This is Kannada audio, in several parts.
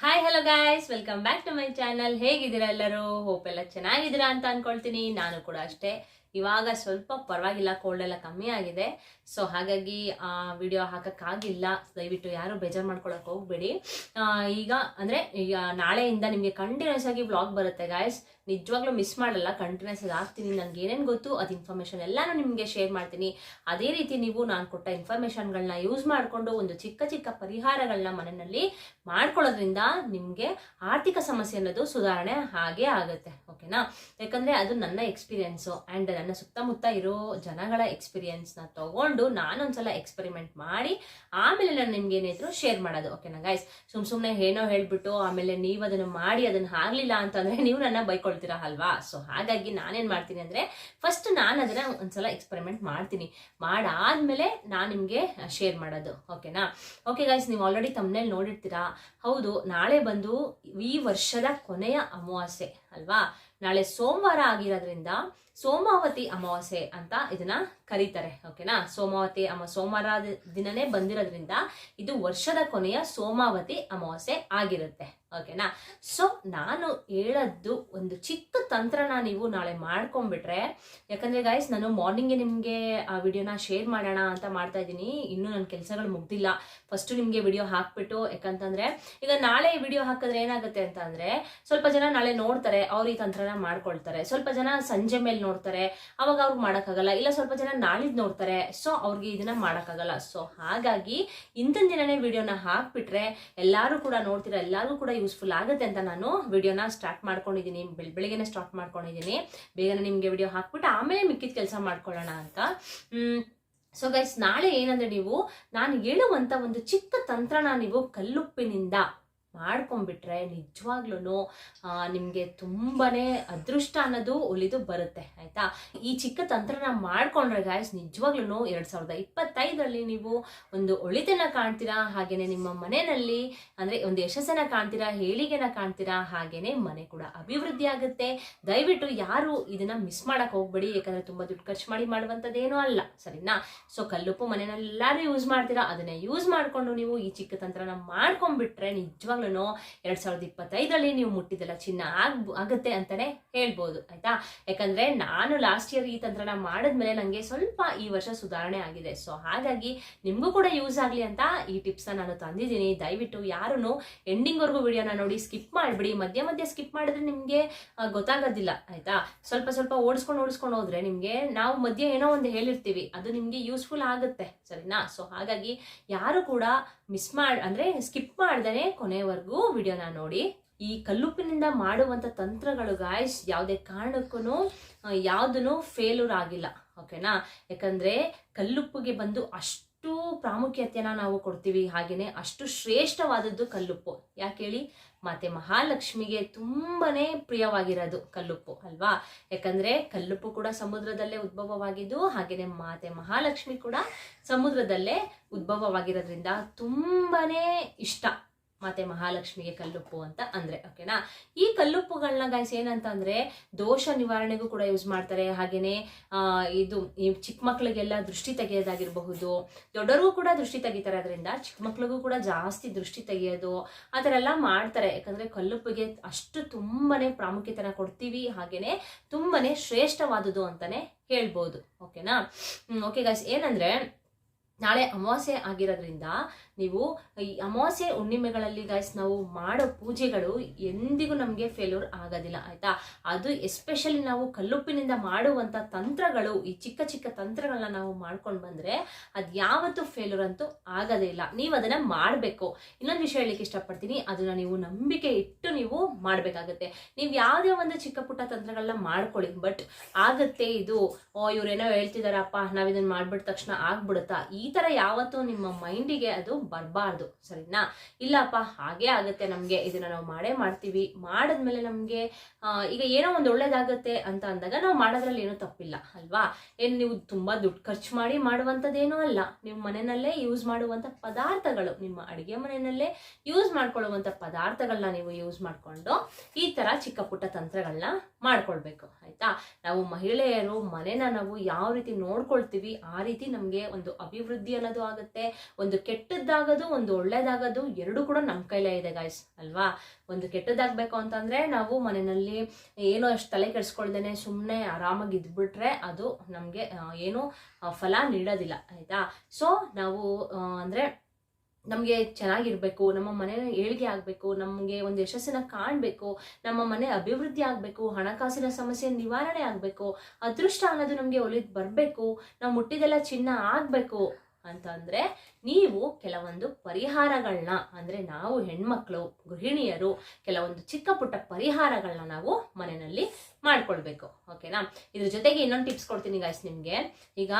Hi hello guys welcome back to my channel ಹೇಗಿದ್ದೀರಾ ಎಲ್ಲರೂ? ಹೋಪ್ ಎಲ್ಲ ಚೆನ್ನಾಗಿದ್ದೀರಾ ಅಂತ ಅನ್ಕೊಳ್ತೀನಿ. ನಾನು ಕೂಡ ಅಷ್ಟೇ. ಇವಾಗ ಸ್ವಲ್ಪ ಪರವಾಗಿಲ್ಲ ಕೋಲ್ಡ್ ಎಲ್ಲ ಕಮ್ಮಿ ಆಗಿದೆ. ಸೊ ಹಾಗಾಗಿ ಆ ವಿಡಿಯೋ ಹಾಕಕ್ಕಾಗಿಲ್ಲ. ದಯವಿಟ್ಟು ಯಾರು ಬೇಜಾರು ಮಾಡ್ಕೊಳಕ್ ಹೋಗ್ಬೇಡಿ. ಈಗ ಅಂದ್ರೆ, ಈಗ ನಾಳೆಯಿಂದ ನಿಮಗೆ ಕಂಟಿನ್ಯೂಸ್ ಆಗಿ ಬ್ಲಾಗ್ ಬರುತ್ತೆ ಗಾಯ್ಸ್ ನಿಜವಾಗ್ಲೂ ಮಿಸ್ ಮಾಡಲ್ಲ ಕಂಟಿನ್ಯೂಸ್ ಆಗಿ ಹಾಕ್ತೀನಿ. ನನಗೆ ಏನೇನು ಗೊತ್ತು, ಅದು ಇನ್ಫಾರ್ಮೇಷನ್ ಎಲ್ಲಾನು ನಿಮಗೆ ಶೇರ್ ಮಾಡ್ತೀನಿ. ಅದೇ ರೀತಿ ನೀವು ನಾನು ಕೊಟ್ಟ ಇನ್ಫಾರ್ಮೇಷನ್ಗಳನ್ನ ಯೂಸ್ ಮಾಡಿಕೊಂಡು ಒಂದು ಚಿಕ್ಕ ಚಿಕ್ಕ ಪರಿಹಾರಗಳನ್ನ ಮನೆಯಲ್ಲಿ ಮಾಡ್ಕೊಳ್ಳೋದ್ರಿಂದ ನಿಮಗೆ ಆರ್ಥಿಕ ಸಮಸ್ಯೆ ಅನ್ನೋದು ಸುಧಾರಣೆ ಹಾಗೇ ಆಗುತ್ತೆ. ಓಕೆನಾ ಯಾಕಂದರೆ ಅದು ನನ್ನ ಎಕ್ಸ್ಪೀರಿಯೆನ್ಸು ಆ್ಯಂಡ್ ನನ್ನ ಸುತ್ತಮುತ್ತ ಇರೋ ಜನಗಳ ಎಕ್ಸ್ಪೀರಿಯನ್ಸ್ನ ತಗೊಂಡು ನಾನೊಂದ್ಸಲ ಎಕ್ಸ್ಪೆರಿಮೆಂಟ್ ಮಾಡಿ, ಆಮೇಲೆ ನಾನು ನಿಮ್ಗೆ ಏನಿದ್ರು ಶೇರ್ ಮಾಡೋದು ಓಕೆನಾ ಗೈಸ್ ಸುಮ್ ಸುಮ್ಮನೆ ಏನೋ ಹೇಳ್ಬಿಟ್ಟು ಆಮೇಲೆ ನೀವು ಅದನ್ನು ಮಾಡಿ, ಅದನ್ನು ಆಗಲಿಲ್ಲ ಅಂತಂದರೆ ನೀವು ನನ್ನ ಬೈಕೊಳ್ತೀರಾ ಅಲ್ವಾ? ಸೊ ಹಾಗಾಗಿ ನಾನೇನು ಮಾಡ್ತೀನಿ ಅಂದರೆ ಫಸ್ಟ್ ನಾನು ಅದನ್ನ ಒಂದ್ಸಲ ಎಕ್ಸ್ಪೆರಿಮೆಂಟ್ ಮಾಡ್ತೀನಿ. ಮಾಡಾದ್ಮೇಲೆ ನಾನು ನಿಮಗೆ ಶೇರ್ ಮಾಡೋದು ಓಕೆನಾ ಓಕೆ ಗೈಸ್ ನೀವು ಆಲ್ರೆಡಿ ತಮ್ಮನೇಲಿ ನೋಡಿರ್ತೀರಾ? ಹೌದು, ನಾಳೆ ಬಂದು ಈ ವರ್ಷದ ಕೊನೆಯ ಅಮಾವಾಸ್ಯೆ. ಅಲ್ವಾ? ನಾಳೆ ಸೋಮವಾರ ಆಗಿರೋದ್ರಿಂದ ಸೋಮಾವತಿ ಅಮಾವಾಸ್ಯೆ ಅಂತ ಇದನ್ನ ಕರೀತಾರೆ ಓಕೆನಾ ಸೋಮಾವತಿ ಅಮ ಸೋಮವಾರ ದಿನನೇ ಬಂದಿರೋದ್ರಿಂದ ಇದು ವರ್ಷದ ಕೊನೆಯ ಸೋಮಾವತಿ ಅಮಾವಾಸ್ಯೆ ಆಗಿರುತ್ತೆ. ಓಕೆನಾ ಸೊ ನಾನು ಹೇಳದ್ದು ಒಂದು ಚಿಕ್ಕ ತಂತ್ರನ ನೀವು ನಾಳೆ ಮಾಡ್ಕೊಂಡ್ಬಿಟ್ರೆ, ಯಾಕಂದ್ರೆ ಗಾಯ್ಸ್ ನಾನು ಮಾರ್ನಿಂಗೇ ನಿಮಗೆ ಆ ವಿಡಿಯೋನ ಶೇರ್ ಮಾಡೋಣ ಅಂತ ಮಾಡ್ತಾ ಇದ್ದೀನಿ. ಇನ್ನೂ ನನ್ನ ಕೆಲಸಗಳು ಮುಗ್ದಿಲ್ಲ. ಫಸ್ಟ್ ನಿಮಗೆ ವಿಡಿಯೋ ಹಾಕ್ಬಿಟ್ಟು, ಯಾಕಂತಂದ್ರೆ, ಈಗ ನಾಳೆ ವಿಡಿಯೋ ಹಾಕಿದ್ರೆ ಏನಾಗುತ್ತೆ ಅಂತ ಸ್ವಲ್ಪ ಜನ ನಾಳೆ ನೋಡ್ತಾರೆ, ಅವ್ರು ಈ ತಂತ್ರನ ಮಾಡ್ಕೊಳ್ತಾರೆ. ಸ್ವಲ್ಪ ಜನ ಸಂಜೆ ಮೇಲೆ ನೋಡ್ತಾರೆ, ಅವಾಗ ಅವ್ರಿಗೆ ಮಾಡೋಕ್ಕಾಗಲ್ಲ. ಇಲ್ಲ ಸ್ವಲ್ಪ ಜನ ನಾಳಿದ್ ನೋಡ್ತಾರೆ ಸೊ ಅವ್ರಿಗೆ ಇದನ್ನ ಮಾಡೋಕ್ಕಾಗಲ್ಲ. ಸೊ ಹಾಗಾಗಿ, ಇಂದಿನ ದಿನನೇ ವಿಡಿಯೋನ ಹಾಕ್ಬಿಟ್ರೆ, ಎಲ್ಲರೂ ಕೂಡ ನೋಡ್ತೀರಾ ಎಲ್ಲರಿಗೂ ಕೂಡ ಯೂಸ್ಫುಲ್ ಆಗುತ್ತೆ ಅಂತ ನಾನು ವಿಡಿಯೋನ ಸ್ಟಾರ್ಟ್ ಮಾಡ್ಕೊಂಡಿದ್ದೀನಿ ಬೆಳ್ ಬೆಳಿಗ್ಗೆ ಸ್ಟಾರ್ಟ್ ಮಾಡ್ಕೊಂಡಿದ್ದೀನಿ ಬೇಗನೆ ನಿಮಗೆ ವಿಡಿಯೋ ಹಾಕ್ಬಿಟ್ಟು ಆಮೇಲೆ ಮಿಕ್ಕಿದ ಕೆಲಸ ಮಾಡ್ಕೊಳ್ಳೋಣ ಅಂತ. ಸೊ ಗೈಸ್ ನಾಳೆ ಏನಂದ್ರೆ ನೀವು, ನಾನು ಹೇಳುವಂಥ ಒಂದು ಚಿಕ್ಕ ತಂತ್ರನ ನೀವು ಕಲ್ಲುಪ್ಪಿನಿಂದ ಮಾಡ್ಕೊಂಡ್ಬಿಟ್ರೆ ನಿಜವಾಗ್ಲೂ ನಿಮಗೆ ತುಂಬಾ ಅದೃಷ್ಟ ಅನ್ನೋದು ಒಲಿದು ಬರುತ್ತೆ, ಆಯಿತಾ? ಈ ಚಿಕ್ಕ ತಂತ್ರನ ಮಾಡ್ಕೊಂಡ್ರೆ ಗಾಯ್ಸ್ ನಿಜವಾಗ್ಲೂ ಎರಡು ಸಾವಿರದ ಇಪ್ಪತ್ತೈದರಲ್ಲಿ ನೀವು ಒಂದು ಒಳಿತನ ಕಾಣ್ತೀರಾ? ಹಾಗೇನೆ ನಿಮ್ಮ ಮನೆಯಲ್ಲಿ, ಅಂದರೆ ಒಂದು ಯಶಸ್ಸನ್ನ ಕಾಣ್ತೀರಾ? ಹೇಳಿಗೆನ ಕಾಣ್ತೀರಾ? ಹಾಗೇನೆ ಮನೆ ಕೂಡ ಅಭಿವೃದ್ಧಿ ಆಗುತ್ತೆ. ದಯವಿಟ್ಟು ಯಾರು ಇದನ್ನು ಮಿಸ್ ಮಾಡೋಕೆ ಹೋಗ್ಬೇಡಿ, ಯಾಕಂದರೆ ತುಂಬ ದುಡ್ಡು ಖರ್ಚು ಮಾಡಿ ಮಾಡುವಂಥದ್ದೇನೂ ಅಲ್ಲ, ಸರಿನಾ? ಸೊ ಕಲ್ಲುಪ್ಪು ಮನೆಯಲ್ಲಿ ಎಲ್ಲರೂ ಯೂಸ್ ಮಾಡ್ತೀರಾ? ಅದನ್ನ ಯೂಸ್ ಮಾಡಿಕೊಂಡು ನೀವು ಈ ಚಿಕ್ಕ ತಂತ್ರನ ಮಾಡ್ಕೊಂಡ್ಬಿಟ್ರೆ ನಿಜವಾಗ್ಲೂ ಎರಡ್ ಸಾವಿರದ ಇಪ್ಪತ್ತೈದರಲ್ಲಿ ನೀವು ಮುಟ್ಟಿದೆಲ್ಲ ಚಿನ್ನ ಆಗ್ ಆಗುತ್ತೆ ಅಂತಾನೆ ಹೇಳ್ಬೋದು, ಆಯ್ತಾ? ಯಾಕಂದ್ರೆ ನಾನು ಲಾಸ್ಟ್ ಇಯರ್ ಈ ತಂತ್ರನ ಮಾಡಿದ್ಮೇಲೆ ನಂಗೆ ಸ್ವಲ್ಪ ಈ ವರ್ಷ ಸುಧಾರಣೆ ಆಗಿದೆ. ಸೊ ಹಾಗಾಗಿ ನಿಮಗೂ ಕೂಡ ಯೂಸ್ ಆಗಲಿ ಅಂತ ಈ ಟಿಪ್ಸ್ನ ನಾನು ತಂದಿದ್ದೀನಿ. ದಯವಿಟ್ಟು ಯಾರು ಎಂಡಿಂಗ್ವರೆಗೂ ವಿಡಿಯೋನ ನೋಡಿ ಸ್ಕಿಪ್ ಮಾಡಿಬಿಡಿ. ಮಧ್ಯ ಮಧ್ಯ ಸ್ಕಿಪ್ ಮಾಡಿದ್ರೆ ನಿಮಗೆ ಗೊತ್ತಾಗೋದಿಲ್ಲ, ಆಯ್ತಾ? ಸ್ವಲ್ಪ ಸ್ವಲ್ಪ ಓಡಿಸ್ಕೊಂಡು ಓಡಿಸ್ಕೊಂಡು ಹೋದ್ರೆ ನಿಮಗೆ ನಾವು ಮಧ್ಯೆ ಏನೋ ಒಂದು ಹೇಳಿರ್ತೀವಿ, ಅದು ನಿಮಗೆ ಯೂಸ್ಫುಲ್ ಆಗುತ್ತೆ, ಸರಿನಾ? ಸೊ ಹಾಗಾಗಿ ಯಾರು ಕೂಡ ಮಿಸ್ ಮಾಡಿ, ಅಂದ್ರೆ ಸ್ಕಿಪ್ ಮಾಡ್ದೇ ಕೊನೆವರೆಗೂ ವಿಡಿಯೋನ ನೋಡಿ. ಈ ಕಲ್ಲುಪ್ಪಿನಿಂದ ಮಾಡುವಂತ ತಂತ್ರಗಳು ಗಾಯ್ಸ್ ಯಾವುದೇ ಕಾರಣಕ್ಕೂ ಯಾವುದೂ ಫೇಲ್ಯೂರ್ ಆಗಿಲ್ಲ ಓಕೆನಾ ಯಾಕಂದ್ರೆ ಕಲ್ಲುಪ್ಪಿಗೆ ಬಂದು ಅಷ್ಟು ಪ್ರಾಮುಖ್ಯತೆಯನ್ನ ನಾವು ಕೊಡ್ತೀವಿ ಹಾಗೆಯೇ ಅಷ್ಟು ಶ್ರೇಷ್ಠವಾದದ್ದು ಕಲ್ಲುಪ್ಪು. ಯಾಕೆ ಹೇಳಿ? ಮಾತೆ ಮಹಾಲಕ್ಷ್ಮಿಗೆ ತುಂಬಾನೇ ಪ್ರಿಯವಾಗಿರೋದು ಕಲ್ಲುಪ್ಪು, ಅಲ್ವಾ? ಯಾಕಂದ್ರೆ ಕಲ್ಲುಪ್ಪು ಕೂಡ ಸಮುದ್ರದಲ್ಲೇ ಉದ್ಭವವಾಗಿದ್ದು, ಹಾಗೇನೆ ಮಾತೆ ಮಹಾಲಕ್ಷ್ಮಿ ಕೂಡ ಸಮುದ್ರದಲ್ಲೇ ಉದ್ಭವವಾಗಿರೋದ್ರಿಂದ ತುಂಬಾನೇ ಇಷ್ಟ. ಮಾತೆ ಮಹಾಲಕ್ಷ್ಮಿಗೆ ಕಲ್ಲುಪ್ಪು ಅಂತ ಅಂದ್ರೆ ಓಕೆನಾ ಈ ಕಲ್ಲುಪ್ಪುಗಳನ್ನ ಗಾಯ್ಸ್ ಏನಂತ ಅಂದ್ರೆ ದೋಷ ನಿವಾರಣೆಗೂ ಕೂಡ ಯೂಸ್ ಮಾಡ್ತಾರೆ. ಹಾಗೇನೆ ಇದು ಚಿಕ್ಕ ಮಕ್ಳಿಗೆಲ್ಲ ದೃಷ್ಟಿ ತೆಗೆಯೋದಾಗಿರಬಹುದು. ದೊಡ್ಡರಿಗೂ ಕೂಡ ದೃಷ್ಟಿ ತೆಗಿತಾರೆ. ಅದರಿಂದ ಚಿಕ್ಕ ಮಕ್ಳಿಗೂ ಕೂಡ ಜಾಸ್ತಿ ದೃಷ್ಟಿ ತೆಗೆಯೋದು ಆ ಥರ ಎಲ್ಲ ಮಾಡ್ತಾರೆ. ಯಾಕಂದ್ರೆ ಕಲ್ಲುಪ್ಪಿಗೆ ಅಷ್ಟು ತುಂಬಾನೇ ಪ್ರಾಮುಖ್ಯತೆನ ಕೊಡ್ತೀವಿ. ಹಾಗೇನೆ ತುಂಬಾನೇ ಶ್ರೇಷ್ಠವಾದುದು ಅಂತಾನೆ ಹೇಳ್ಬೋದು. ಓಕೆನಾ ಓಕೆ ಗಾಯ್ಸ್ ಏನಂದ್ರೆ ನಾಳೆ ಅಮಾವಾಸ್ಯೆ ಆಗಿರೋದ್ರಿಂದ ನೀವು ಈ ಅಮಾವಾಸ್ಯೆ ಹುಣ್ಣಿಮೆಗಳಲ್ಲಿ ಗೈಸ್ ನಾವು ಮಾಡೋ ಪೂಜೆಗಳು ಎಂದಿಗೂ ನಮಗೆ ಫೇಲ್ಯೂರ್ ಆಗೋದಿಲ್ಲ, ಆಯಿತಾ? ಅದು ಎಸ್ಪೆಷಲಿ ನಾವು ಕಲ್ಲುಪ್ಪಿನಿಂದ ಮಾಡುವಂಥ ತಂತ್ರಗಳು, ಈ ಚಿಕ್ಕ ಚಿಕ್ಕ ತಂತ್ರಗಳನ್ನ ನಾವು ಮಾಡ್ಕೊಂಡು ಬಂದರೆ ಅದು ಯಾವತ್ತೂ ಫೇಲ್ಯೂರ್ ಅಂತೂ ಆಗೋದೇ ಇಲ್ಲ. ನೀವು ಅದನ್ನು ಮಾಡಬೇಕು. ಇನ್ನೊಂದು ವಿಷಯ ಹೇಳಲಿಕ್ಕೆ ಇಷ್ಟಪಡ್ತೀನಿ, ಅದನ್ನು ನೀವು ನಂಬಿಕೆ ಇಟ್ಟು ನೀವು ಮಾಡಬೇಕಾಗತ್ತೆ. ನೀವು ಯಾವುದೇ ಒಂದು ಚಿಕ್ಕ ಪುಟ್ಟ ತಂತ್ರಗಳನ್ನ ಮಾಡ್ಕೊಳ್ಳಿ ಬಟ್ ಆಗತ್ತೆ ಇದು. ಓ, ಇವರೇನೋ ಹೇಳ್ತಿದಾರಪ್ಪ, ನಾವು ಇದನ್ನು ಮಾಡಿಬಿಟ್ಟ ತಕ್ಷಣ ಆಗ್ಬಿಡುತ್ತಾ? ಈ ತರ ಯಾವತ್ತೂ ನಿಮ್ಮ ಮೈಂಡಿಗೆ ಅದು ಬರಬಾರ್ದು, ಸರಿನಾ? ಇಲ್ಲಪ್ಪ, ಹಾಗೆ ಆಗುತ್ತೆ ನಮಗೆ. ಇದನ್ನ ನಾವು ಮಾಡೇ ಮಾಡ್ತೀವಿ. ಮಾಡಿದ್ಮೇಲೆ ನಮಗೆ ಈಗ ಏನೋ ಒಂದು ಒಳ್ಳೇದಾಗತ್ತೆ ಅಂತ ಅಂದಾಗ ನಾವು ಮಾಡೋದ್ರಲ್ಲಿ ಏನೂ ತಪ್ಪಿಲ್ಲ, ಅಲ್ವಾ? ಏನು ನೀವು ತುಂಬಾ ದುಡ್ಡು ಖರ್ಚು ಮಾಡಿ ಮಾಡುವಂಥದ್ದೇನೂ ಅಲ್ಲ. ನಿಮ್ಮ ಮನೆಯಲ್ಲೇ ಯೂಸ್ ಮಾಡುವಂತ ಪದಾರ್ಥಗಳು, ನಿಮ್ಮ ಅಡುಗೆ ಮನೆಯಲ್ಲೇ ಯೂಸ್ ಮಾಡ್ಕೊಳ್ಳುವಂತ ಪದಾರ್ಥಗಳನ್ನ ನೀವು ಯೂಸ್ ಮಾಡ್ಕೊಂಡು ಈ ತರ ಚಿಕ್ಕ ಪುಟ್ಟ ತಂತ್ರಗಳನ್ನ ಮಾಡ್ಕೊಳ್ಬೇಕು, ಆಯ್ತಾ? ನಾವು ಮಹಿಳೆಯರು ಮನೆನ ನಾವು ಯಾವ ರೀತಿ ನೋಡ್ಕೊಳ್ತೀವಿ, ಆ ರೀತಿ ನಮಗೆ ಒಂದು ಅಭಿವೃದ್ಧಿ ಅಭಿವೃದ್ಧಿ ಅನ್ನೋದು ಆಗುತ್ತೆ. ಒಂದು ಕೆಟ್ಟದ್ದಾಗೋದು, ಒಂದು ಒಳ್ಳೇದಾಗೋದು ಎರಡು ಕೂಡ ನಮ್ಮ ಕೈಲೇ ಇದೆ ಗಾಯ್ಸ್ ಅಲ್ವಾ? ಒಂದು ಕೆಟ್ಟದಾಗಬೇಕು ಅಂತಂದ್ರೆ ನಾವು ಮನೆಯಲ್ಲಿ ಏನೋ ಅಷ್ಟು ತಲೆ ಕೆಡಿಸ್ಕೊಳ್ದೇನೆ ಸುಮ್ಮನೆ ಆರಾಮಾಗಿ ಇದ್ಬಿಟ್ರೆ ಅದು ನಮಗೆ ಏನು ಫಲ ನೀಡೋದಿಲ್ಲ, ಆಯ್ತಾ? ಸೊ ನಾವು ಅಂದರೆ ನಮಗೆ ಚೆನ್ನಾಗಿರಬೇಕು, ನಮ್ಮ ಮನೆ ಏಳಿಗೆ ಆಗಬೇಕು, ನಮಗೆ ಒಂದು ಯಶಸ್ಸನ್ನು ಕಾಣಬೇಕು, ನಮ್ಮ ಮನೆ ಅಭಿವೃದ್ಧಿ ಆಗಬೇಕು, ಹಣಕಾಸಿನ ಸಮಸ್ಯೆ ನಿವಾರಣೆ ಆಗಬೇಕು, ಅದೃಷ್ಟ ಅನ್ನೋದು ನಮಗೆ ಒಲಿದು ಬರಬೇಕು, ನಾವು ಮುಟ್ಟಿದೆಲ್ಲ ಚಿನ್ನ ಆಗಬೇಕು ಅಂತಂದ್ರೆ ನೀವು ಕೆಲವೊಂದು ಪರಿಹಾರಗಳನ್ನ ಅಂದ್ರೆ ನಾವು ಹೆಣ್ಮಕ್ಳು, ಗೃಹಿಣಿಯರು, ಕೆಲವೊಂದು ಚಿಕ್ಕ ಪುಟ್ಟ ಪರಿಹಾರಗಳನ್ನ ನಾವು ಮನೆಯಲ್ಲಿ ಮಾಡ್ಕೊಳ್ಬೇಕು ಓಕೆನಾ ಇದ್ರ ಜೊತೆಗೆ ಇನ್ನೊಂದು ಟಿಪ್ಸ್ ಕೊಡ್ತೀನಿ ಗಾಯ್ಸ್ ನಿಮಗೆ. ಈಗ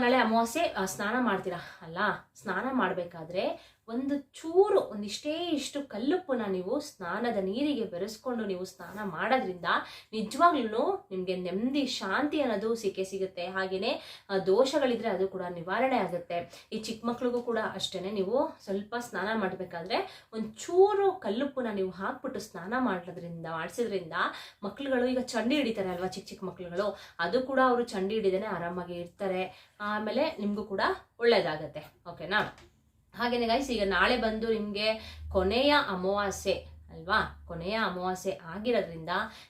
ನಾಳೆ ಅಮಾವಾಸ್ಯೆ ಸ್ನಾನ ಮಾಡ್ತೀರಾ? ಅಲ್ಲ, ಸ್ನಾನ ಮಾಡಬೇಕಾದ್ರೆ ಒಂದು ಚೂರು ಒಂದಿಷ್ಟೇ ಇಷ್ಟು ಕಲ್ಲುಪ್ಪನ್ನ ನೀವು ಸ್ನಾನದ ನೀರಿಗೆ ಬೆರೆಸ್ಕೊಂಡು ನೀವು ಸ್ನಾನ ಮಾಡೋದ್ರಿಂದ ನಿಜವಾಗ್ಲೂ ನಿಮಗೆ ನೆಮ್ಮದಿ, ಶಾಂತಿ ಅನ್ನೋದು ಸಿಕ್ಕೇ ಸಿಗುತ್ತೆ. ಹಾಗೆಯೇ ದೋಷಗಳಿದ್ರೆ ಅದು ಕೂಡ ನಿವಾರಣೆ ಆಗುತ್ತೆ. ಈ ಚಿಕ್ಕ ಮಕ್ಳಿಗೂ ಕೂಡ ಅಷ್ಟೇ ನೀವು ಸ್ವಲ್ಪ ಸ್ನಾನ ಮಾಡಬೇಕಾದ್ರೆ ಒಂದು ಚೂರು ಕಲ್ಲುಪ್ಪನ್ನ ನೀವು ಹಾಕ್ಬಿಟ್ಟು ಸ್ನಾನ ಮಾಡೋದ್ರಿಂದ ಮಾಡಿಸಿದ್ರಿಂದ ಮಕ್ಳುಗಳು ಈಗ ಚಂಡಿ ಹಿಡಿತಾರೆ ಅಲ್ವಾ ಚಿಕ್ಕ ಚಿಕ್ಕ ಮಕ್ಳುಗಳು? ಅದು ಕೂಡ ಅವರು ಚಂಡಿ ಹಿಡಿದೇನೆ ಆರಾಮಾಗಿ ಇರ್ತಾರೆ. ಆಮೇಲೆ ನಿಮಗೂ ಕೂಡ ಒಳ್ಳೇದಾಗತ್ತೆ. ಓಕೆನಾ? ಹಾಗೇನೆ ಗೈಸ್ ಈಗ ನಾಳೆ ಬಂದು ನಿಮಗೆ ಕೊನೆಯ ಅಮಾವಾಸ್ಯೆ ಅಲ್ವಾ? ಕೊನೆಯ ಅಮಾವಾಸ್ಯೆ ಆಗಿರೋದ್ರಿಂದ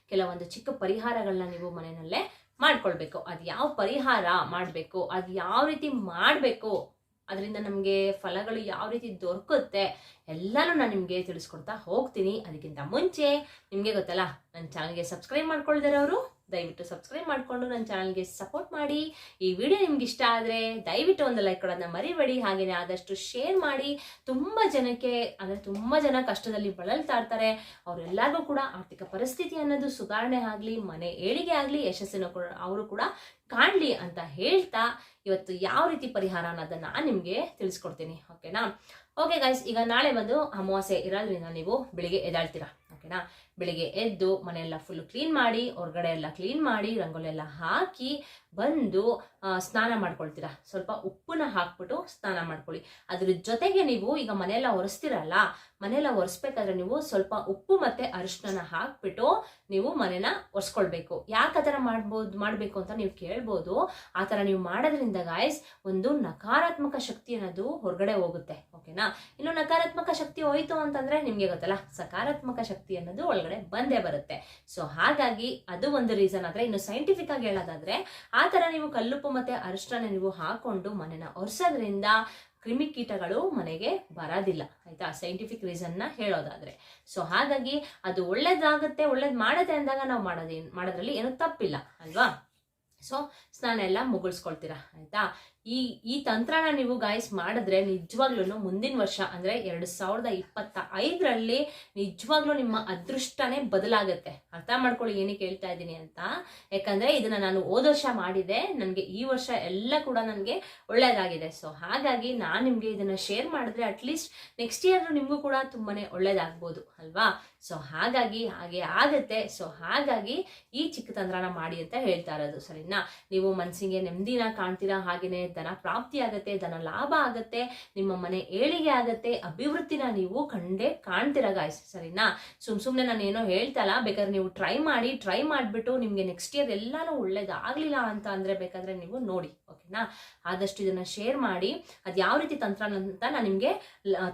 ಕೆಲವೊಂದು ಚಿಕ್ಕ ಪರಿಹಾರಗಳನ್ನ ನೀವು ಮನೆಯಲ್ಲೇ ಮಾಡ್ಕೊಳ್ಬೇಕು. ಅದು ಯಾವ ಪರಿಹಾರ ಮಾಡಬೇಕು? ಅದು ಯಾವ ರೀತಿ ಮಾಡಬೇಕು? ಅದರಿಂದ ನಮಗೆ ಫಲಗಳು ಯಾವ ರೀತಿ ದೊರಕುತ್ತೆ? ಎಲ್ಲನೂ ನಾನು ನಿಮಗೆ ತಿಳಿಸ್ಕೊಡ್ತಾ ಹೋಗ್ತೀನಿ. ಅದಕ್ಕಿಂತ ಮುಂಚೆ ನಿಮಗೆ ಗೊತ್ತಲ್ಲ ನನ್ನ ಚಾನಲ್ಗೆ ಸಬ್ಸ್ಕ್ರೈಬ್ ಮಾಡ್ಕೊಳ್ದಿರೋರು ದಯವಿಟ್ಟು ಸಬ್ಸ್ಕ್ರೈಬ್ ಮಾಡಿಕೊಂಡು ನನ್ನ ಚಾನಲ್ಗೆ ಸಪೋರ್ಟ್ ಮಾಡಿ. ಈ ವಿಡಿಯೋ ನಿಮ್ಗೆ ಇಷ್ಟ ಆದರೆ ದಯವಿಟ್ಟು ಒಂದು ಲೈಕ್ ಕೊಡೋದನ್ನ ಮರಿಬೇಡಿ. ಹಾಗೆಯೇ ಆದಷ್ಟು ಶೇರ್ ಮಾಡಿ. ತುಂಬ ಜನಕ್ಕೆ, ಅಂದರೆ ತುಂಬ ಜನ ಕಷ್ಟದಲ್ಲಿ ಬಳಲ್ತಾ ಇರ್ತಾರೆ. ಅವರೆಲ್ಲರಿಗೂ ಕೂಡ ಆರ್ಥಿಕ ಪರಿಸ್ಥಿತಿ ಅನ್ನೋದು ಸುಧಾರಣೆ ಆಗಲಿ, ಮನೆ ಏಳಿಗೆ ಆಗಲಿ, ಯಶಸ್ಸಿನ ಅವರು ಕೂಡ ಕಾಣಲಿ ಅಂತ ಹೇಳ್ತಾ ಇವತ್ತು ಯಾವ ರೀತಿ ಪರಿಹಾರ ಅನ್ನೋದನ್ನ ನಾನು ನಿಮಗೆ ತಿಳಿಸ್ಕೊಡ್ತೀನಿ. ಓಕೆನಾ? ಓಕೆ ಗೈಸ್ ಈಗ ನಾಳೆ ಬಂದು ಅಮಾವಾಸ್ಯೆ ಇರೋದ್ರಿಂದ ನೀವು ಬೆಳಿಗ್ಗೆ ಎದ್ದಾಳ್ತೀರಾ? ಓಕೆನಾ ಬೆಳಿಗ್ಗೆ ಎದ್ದು ಮನೆಯೆಲ್ಲ ಫುಲ್ ಕ್ಲೀನ್ ಮಾಡಿ, ಹೊರಗಡೆ ಎಲ್ಲ ಕ್ಲೀನ್ ಮಾಡಿ ರಂಗೋಲಿ ಎಲ್ಲ ಹಾಕಿ ಬಂದು ಸ್ನಾನ ಮಾಡ್ಕೊಳ್ತೀರಾ? ಸ್ವಲ್ಪ ಉಪ್ಪನ್ನ ಹಾಕ್ಬಿಟ್ಟು ಸ್ನಾನ ಮಾಡ್ಕೊಳ್ಳಿ. ಅದ್ರ ಜೊತೆಗೆ ನೀವು ಈಗ ಮನೆಯೆಲ್ಲ ಒರೆಸ್ತೀರಲ್ಲ, ಮನೆಯೆಲ್ಲ ಒರೆಸ್ಬೇಕಾದ್ರೆ ನೀವು ಸ್ವಲ್ಪ ಉಪ್ಪು ಮತ್ತೆ ಅರಿಶಿನ ಹಾಕ್ಬಿಟ್ಟು ನೀವು ಮನೆನ ಒರೆಸ್ಕೊಳ್ಬೇಕು. ಯಾಕೆ ಆ ಥರ ಮಾಡ್ಬೋದು, ಮಾಡಬೇಕು ಅಂತ ನೀವು ಕೇಳ್ಬೋದು. ಆ ಥರ ನೀವು ಮಾಡೋದ್ರಿಂದ ಗಾಯ್ಸ್ ಒಂದು ನಕಾರಾತ್ಮಕ ಶಕ್ತಿ ಅನ್ನೋದು ಹೊರಗಡೆ ಹೋಗುತ್ತೆ. ಓಕೆನಾ ಇನ್ನು ನಕಾರಾತ್ಮಕ ಶಕ್ತಿ ಹೋಯ್ತು ಅಂತಂದ್ರೆ ನಿಮಗೆ ಗೊತ್ತಲ್ಲ, ಸಕಾರಾತ್ಮಕ ಶಕ್ತಿ ಅನ್ನೋದು ಒಳಗಡೆ ಬಂದೇ ಬರುತ್ತೆ. ಸೊ ಹಾಗಾಗಿ ಅದು ಒಂದು ರೀಸನ್ ಆದ್ರೆ ಇನ್ನು ಸೈಂಟಿಫಿಕ್ ಆಗಿ ಹೇಳೋದಾದ್ರೆ, ಆ ತರ ನೀವು ಕಲ್ಲುಪ್ಪು ಮತ್ತೆ ಅರಿಶಿನ ನೀವು ಹಾಕೊಂಡು ಮನೆನ ಒರೆಸೋದ್ರಿಂದ ಕ್ರಿಮಿಕೀಟಗಳು ಮನೆಗೆ ಬರೋದಿಲ್ಲ. ಆಯ್ತಾ? ಸೈಂಟಿಫಿಕ್ ರೀಸನ್ನ ಹೇಳೋದಾದ್ರೆ. ಸೊ ಹಾಗಾಗಿ ಅದು ಒಳ್ಳೇದಾಗುತ್ತೆ, ಒಳ್ಳೇದ್ ಮಾಡತ್ತೆ ಅಂದಾಗ ನಾವು ಮಾಡೋದೇನು, ಮಾಡೋದ್ರಲ್ಲಿ ಏನೂ ತಪ್ಪಿಲ್ಲ, ಅಲ್ವಾ? ಸೊ ಸ್ನಾನ ಎಲ್ಲ ಮುಗಿಸ್ಕೊಳ್ತೀರಾ ಆಯ್ತಾ? ಈ ಈ ತಂತ್ರನ ನೀವು ಗಾಯ್ಸ್ ಮಾಡಿದ್ರೆ ನಿಜವಾಗ್ಲೂ ಮುಂದಿನ ವರ್ಷ ಅಂದ್ರೆ ಎರಡ್ ಸಾವಿರದ ಇಪ್ಪತ್ತ ಐದರಲ್ಲಿ ನಿಜವಾಗ್ಲೂ ನಿಮ್ಮ ಅದೃಷ್ಟನೇ ಬದಲಾಗುತ್ತೆ. ಅರ್ಥ ಮಾಡ್ಕೊಳ್ಳಿ ಏನಕ್ಕೆ ಹೇಳ್ತಾ ಇದ್ದೀನಿ ಅಂತ. ಯಾಕಂದ್ರೆ ಇದನ್ನ ನಾನು ಹೋದ ವರ್ಷ ಮಾಡಿದೆ. ನನಗೆ ಈ ವರ್ಷ ಎಲ್ಲ ಕೂಡ ನನಗೆ ಒಳ್ಳೇದಾಗಿದೆ. ಸೊ ಹಾಗಾಗಿ ನಾನು ನಿಮ್ಗೆ ಇದನ್ನ ಶೇರ್ ಮಾಡಿದ್ರೆ ಅಟ್ಲೀಸ್ಟ್ ನೆಕ್ಸ್ಟ್ ಇಯರ್ ನಿಮಗೂ ಕೂಡ ತುಂಬಾನೇ ಒಳ್ಳೇದಾಗ್ಬೋದು. ಅಲ್ವಾ? ಸೊ ಹಾಗಾಗಿ, ಹಾಗೆ ಆಗತ್ತೆ. ಸೊ ಹಾಗಾಗಿ ಈ ಚಿಕ್ಕ ತಂತ್ರನ ಮಾಡಿ ಅಂತ ಹೇಳ್ತಾ ಇರೋದು. ಸರಿನಾ? ನೀವು ಮನಸ್ಸಿಗೆ ನೆಮ್ಮದಿನ ಕಾಣ್ತೀರಾ? ಹಾಗೆಯೇ ಧನ ಪ್ರಾಪ್ತಿ ಆಗುತ್ತೆ, ಧನ ಲಾಭ ಆಗುತ್ತೆ, ನಿಮ್ಮ ಮನೆ ಏಳಿಗೆ ಆಗತ್ತೆ, ಅಭಿವೃದ್ಧಿನ ನೀವು ಕಂಡೇ ಕಾಣ್ತೀರಾ ಗಾಯ್ಸ್ ಸರಿನಾ? ಸುಮ್ ಸುಮ್ಮನೆ ನಾನು ಏನೋ ಹೇಳ್ತಲ್ಲ ಬೇಕಾದ್ರೆ ನೀವು ಟ್ರೈ ಮಾಡಿ ಟ್ರೈ ಮಾಡ್ಬಿಟ್ಟು ನಿಮಗೆ ನೆಕ್ಸ್ಟ್ ಇಯರ್ ಎಲ್ಲಾನು ಒಳ್ಳೇದಾಗಲಿಲ್ಲ ಅಂತ ಅಂದರೆ ಬೇಕಾದ್ರೆ ನೀವು ನೋಡಿ ಓಕೆನಾ ಆದಷ್ಟು ಇದನ್ನ ಶೇರ್ ಮಾಡಿ, ಅದು ಯಾವ ರೀತಿ ತಂತ್ರ ಅಂತ ನಾನು ನಿಮಗೆ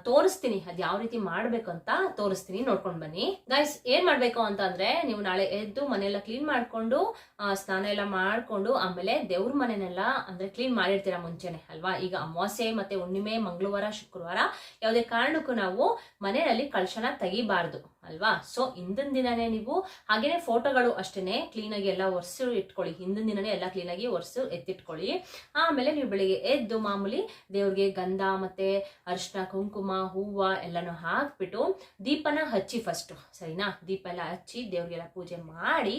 ತೋರಿಸ್ತೀನಿ. ಅದು ಯಾವ ರೀತಿ ಮಾಡಬೇಕು ಅಂತ ತೋರಿಸ್ತೀನಿ ನೋಡ್ಕೊಂಡು ಬನ್ನಿ. ಗೈಸ್ ಏನ್ ಮಾಡ್ಬೇಕು ಅಂತಂದ್ರೆ ನೀವು ನಾಳೆ ಎದ್ದು ಮನೆಯೆಲ್ಲ ಕ್ಲೀನ್ ಮಾಡ್ಕೊಂಡು ಸ್ನಾನ ಎಲ್ಲ ಮಾಡ್ಕೊಂಡು, ಆಮೇಲೆ ದೇವ್ರ ಮನೆನೆಲ್ಲ ಅಂದ್ರೆ ಕ್ಲೀನ್ ಮಾಡಿರ್ತೀರಾ ಮುಂಚೆನೆ, ಅಲ್ವಾ? ಈಗ ಅಮಾವಾಸ್ಯೆ ಮತ್ತೆ ಹುಣ್ಣಿಮೆ, ಮಂಗಳವಾರ, ಶುಕ್ರವಾರ ಯಾವುದೇ ಕಾರಣಕ್ಕೂ ನಾವು ಮನೆಯಲ್ಲಿ ಕಳಶನ ತೆಗಿಬಾರ್ದು. ಅಲ್ವಾ? ಸೊ ಹಿಂದಿನ ದಿನನೇ ನೀವು ಹಾಗೇನೆ ಫೋಟೋಗಳು ಅಷ್ಟೇನೆ ಕ್ಲೀನಾಗಿ ಎಲ್ಲ ಒರೆಸು ಇಟ್ಕೊಳ್ಳಿ. ಹಿಂದಿನ ದಿನನೇ ಎಲ್ಲ ಕ್ಲೀನಾಗಿ ಒರೆಸು ಎತ್ತಿಟ್ಕೊಳ್ಳಿ. ಆಮೇಲೆ ನೀವು ಬೆಳಿಗ್ಗೆ ಎದ್ದು ಮಾಮೂಲಿ ದೇವ್ರಿಗೆ ಗಂಧ ಮತ್ತೆ ಅರಿಶಿನ ಕುಂಕುಮ, ಹೂವ ಎಲ್ಲನೂ ಹಾಕ್ಬಿಟ್ಟು ದೀಪನ ಹಚ್ಚಿ ಫಸ್ಟ್ ಸರಿನಾ? ದೀಪ ಎಲ್ಲ ಹಚ್ಚಿ ದೇವ್ರಿಗೆಲ್ಲ ಪೂಜೆ ಮಾಡಿ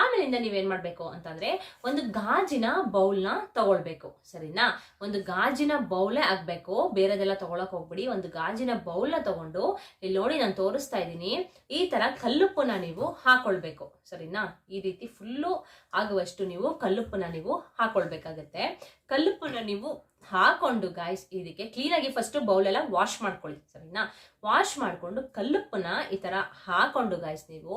ಆಮೇಲಿಂದ ನೀವೇನು ಮಾಡಬೇಕು ಅಂತಂದ್ರೆ ಒಂದು ಗಾಜಿನ ಬೌಲ್ನ ತಗೊಳ್ಬೇಕು. ಸರಿನಾ? ಒಂದು ಗಾಜಿನ ಬೌಲೇ ಆಗಬೇಕು ಬೇರೆದೆಲ್ಲ ತಗೊಳಕ್ ಹೋಗ್ಬಿಡಿ. ಒಂದು ಗಾಜಿನ ಬೌಲ್ನ ತಗೊಂಡು ಇಲ್ಲಿ ನೋಡಿ ನಾನು ತೋರಿಸ್ತಾ ಇದ್ದೀನಿ. ಈ ತರ ಕಲ್ಲುಪ್ಪನ್ನ ನೀವು ಹಾಕೊಳ್ಬೇಕು. ಸರಿನಾ? ಈ ರೀತಿ ಫುಲ್ಲು ಆಗುವಷ್ಟು ನೀವು ಕಲ್ಲುಪ್ಪನ್ನ ನೀವು ಹಾಕೊಳ್ಬೇಕಾಗತ್ತೆ. ಕಲ್ಲುಪ್ಪನ್ನ ನೀವು ಹಾಕೊಂಡು ಗಾಯ್ಸ್ ಇದಕ್ಕೆ ಕ್ಲೀನಾಗಿ ಫಸ್ಟ್ ಬೌಲ್ ಎಲ್ಲ ವಾಶ್ ಮಾಡ್ಕೊಳ್ಳಿ, ಸರಿನಾ? ವಾಶ್ ಮಾಡಿಕೊಂಡು ಕಲ್ಲುಪ್ಪನ್ನ ಈ ತರ ಹಾಕೊಂಡು ಗಾಯ್ಸ್ ನೀವು,